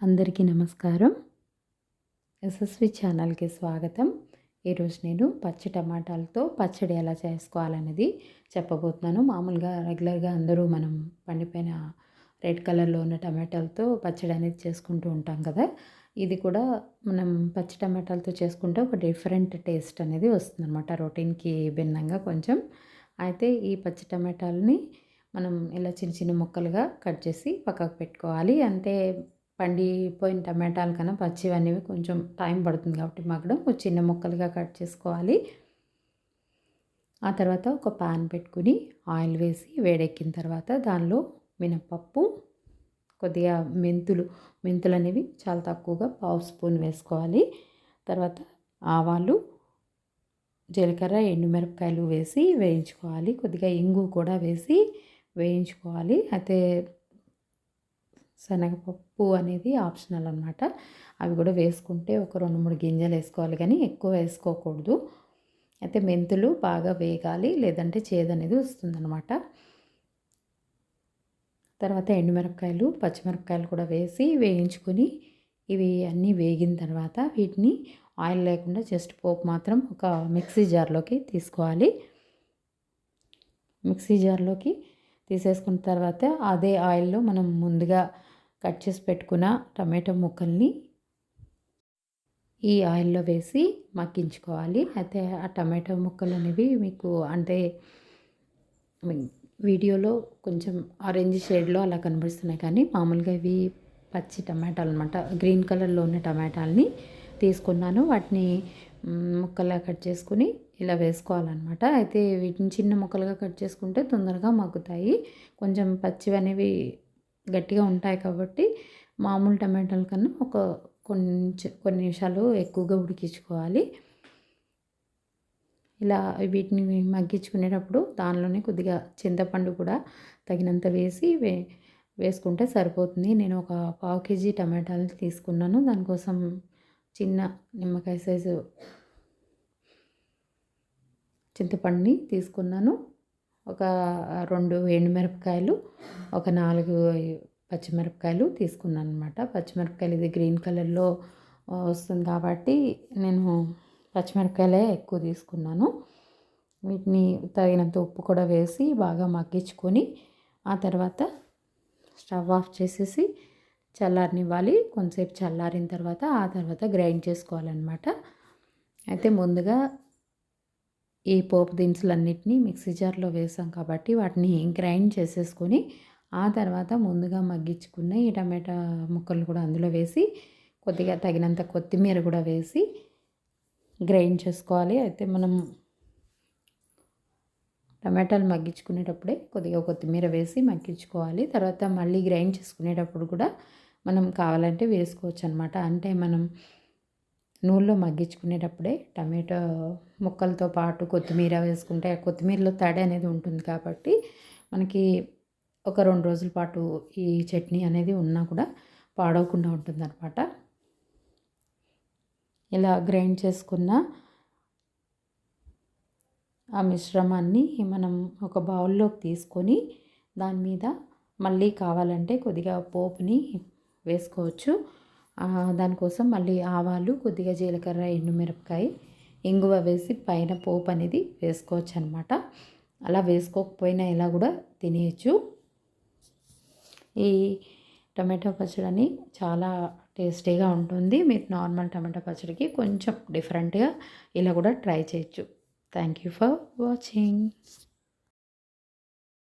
అందరికీ నమస్కారం. ఎస్ఎస్వి ఛానల్కి స్వాగతం. ఈరోజు నేను పచ్చి టమాటాలతో పచ్చడి ఎలా చేసుకోవాలనేది చెప్పబోతున్నాను. మామూలుగా రెగ్యులర్గా అందరూ మనం పండిపోయిన రెడ్ కలర్లో ఉన్న టమాటాలతో పచ్చడి అనేది చేసుకుంటూ ఉంటాం కదా. ఇది కూడా మనం పచ్చి టమాటాలతో చేసుకుంటే ఒక డిఫరెంట్ టేస్ట్ అనేది వస్తుందన్నమాట. రొటీన్కి భిన్నంగా కొంచెం. అయితే ఈ పచ్చి టమాటాలని మనం ఇలా చిన్న చిన్న ముక్కలుగా కట్ చేసి పక్కకు పెట్టుకోవాలి. అంటే పండిపోయిన టమాటాలు కన్నా పచ్చివి అనేవి కొంచెం టైం పడుతుంది కాబట్టి మగ్గడం. కొంచెం చిన్న ముక్కలుగా కట్ చేసుకోవాలి. ఆ తర్వాత ఒక పాన్ పెట్టుకుని ఆయిల్ వేసి వేడెక్కిన తర్వాత దానిలో మినపప్పు కొద్దిగా మెంతులు మెంతులు అనేవి చాలా తక్కువగా పావు స్పూన్ వేసుకోవాలి. తర్వాత ఆవాలు జీలకర్ర ఎండుమిరపకాయలు వేసి వేయించుకోవాలి. కొద్దిగా ఇంగు కూడా వేసి వేయించుకోవాలి. అయితే శనగపప్పు అనేది ఆప్షనల్ అనమాట అవి కూడా వేసుకుంటే ఒక రెండు మూడు గింజలు వేసుకోవాలి కానీ ఎక్కువ వేసుకోకూడదు. అయితే మెంతులు బాగా వేగాలి లేదంటే చేదు అనేది వస్తుందన్నమాట. తర్వాత ఎండుమిరపకాయలు పచ్చిమిరపకాయలు కూడా వేసి వేయించుకొని ఇవి అన్నీ వేగిన తర్వాత వీటిని ఆయిల్ లేకుండా జస్ట్ పోపు మాత్రం ఒక మిక్సీ జార్లోకి తీసుకోవాలి. మిక్సీ జార్లోకి తీసేసుకున్న తర్వాత అదే ఆయిల్లో మనం ముందుగా కట్ చేసి పెట్టుకున్న టమాటో ముక్కల్ని ఈ ఆయిల్లో వేసి మగ్గించుకోవాలి. అయితే ఆ టమాటో ముక్కలు అనేవి మీకు అంటే వీడియోలో కొంచెం ఆరెంజ్ షేడ్లో అలా కనిపిస్తున్నాయి. కానీ మామూలుగా ఇవి పచ్చి టమాటాలు అనమాట గ్రీన్ కలర్లో ఉన్న టమాటాలని తీసుకున్నాను. వాటిని ముక్కలా కట్ చేసుకుని ఇలా వేసుకోవాలన్నమాట. అయితే వీటిని చిన్న ముక్కలుగా కట్ చేసుకుంటే తొందరగా మగ్గుతాయి. కొంచెం పచ్చివి అనేవి గట్టిగా ఉంటాయి కాబట్టి మామూలు టమాటాల కన్నా ఒక కొంచెం కొన్ని నిమిషాలు ఎక్కువగా ఉడికించుకోవాలి. ఇలా వీటిని మగ్గించుకునేటప్పుడు దానిలోనే కొద్దిగా చింతపండు కూడా తగినంత వేసి వే వేసుకుంటే సరిపోతుంది. నేను ఒక పావు కేజీ టమాటాలు తీసుకున్నాను. దానికోసం చిన్న నిమ్మకాయ సైజు చింతపండుని తీసుకున్నాను. ఒక రెండు ఎండుమిరపకాయలు ఒక నాలుగు పచ్చిమిరపకాయలు తీసుకున్నాను అనమాట పచ్చిమిరపకాయలు ఇది గ్రీన్ కలర్లో వస్తుంది కాబట్టి నేను పచ్చిమిరపకాయలే ఎక్కువ తీసుకున్నాను. వీటిని తగినంత ఉప్పు కూడా వేసి బాగా మగ్గించుకొని ఆ తర్వాత స్టవ్ ఆఫ్ చేసేసి చల్లారనివ్వాలి. కొంతసేపు చల్లారిన తర్వాత ఆ తర్వాత గ్రైండ్ చేసుకోవాలన్నమాట. అయితే ముందుగా ఈ పోపు దినుసులన్నిటినీ మిక్సీ జార్లో వేసాం కాబట్టి వాటిని గ్రైండ్ చేసేసుకొని ఆ తర్వాత ముందుగా మగ్గించుకున్న ఈ టమాటా ముక్కలు కూడా అందులో వేసి కొద్దిగా తగినంత కొత్తిమీర కూడా వేసి గ్రైండ్ చేసుకోవాలి. అయితే మనం టమాటాలు మగ్గించుకునేటప్పుడే కొద్దిగా కొత్తిమీర వేసి మగ్గించుకోవాలి. తర్వాత మళ్ళీ గ్రైండ్ చేసుకునేటప్పుడు కూడా మనం కావాలంటే వేసుకోవచ్చు అనమాట అంటే మనం నూనెలో మగ్గించుకునేటప్పుడే టమాటో ముక్కలతో పాటు కొత్తిమీర వేసుకుంటే కొత్తిమీరలో తడి అనేది ఉంటుంది కాబట్టి మనకి ఒక రెండు రోజుల పాటు ఈ చట్నీ అనేది ఉన్నా కూడా పాడవకుండా ఉంటుందన్నమాట. ఇలా గ్రైండ్ చేసుకున్న ఆ మిశ్రమాన్ని మనం ఒక బౌల్లోకి తీసుకొని దాని మీద మళ్ళీ కావాలంటే కొద్దిగా పోపుని వేసుకోవచ్చు. దానికోసం మళ్ళీ ఆవాలు కొద్దిగా జీలకర్ర ఎండుమిరపకాయ ఇంగువ వేసి పైన పోపు అనేది వేసుకోవచ్చు అనమాట అలా వేసుకోకపోయినా ఇలా కూడా తినేయచ్చు. ఈ టమాటో పచ్చడిని చాలా టేస్టీగా ఉంటుంది. మీరు నార్మల్ టమాటో పచ్చడికి కొంచెం డిఫరెంట్గా ఇలా కూడా ట్రై చేయొచ్చు. Thank you for watching.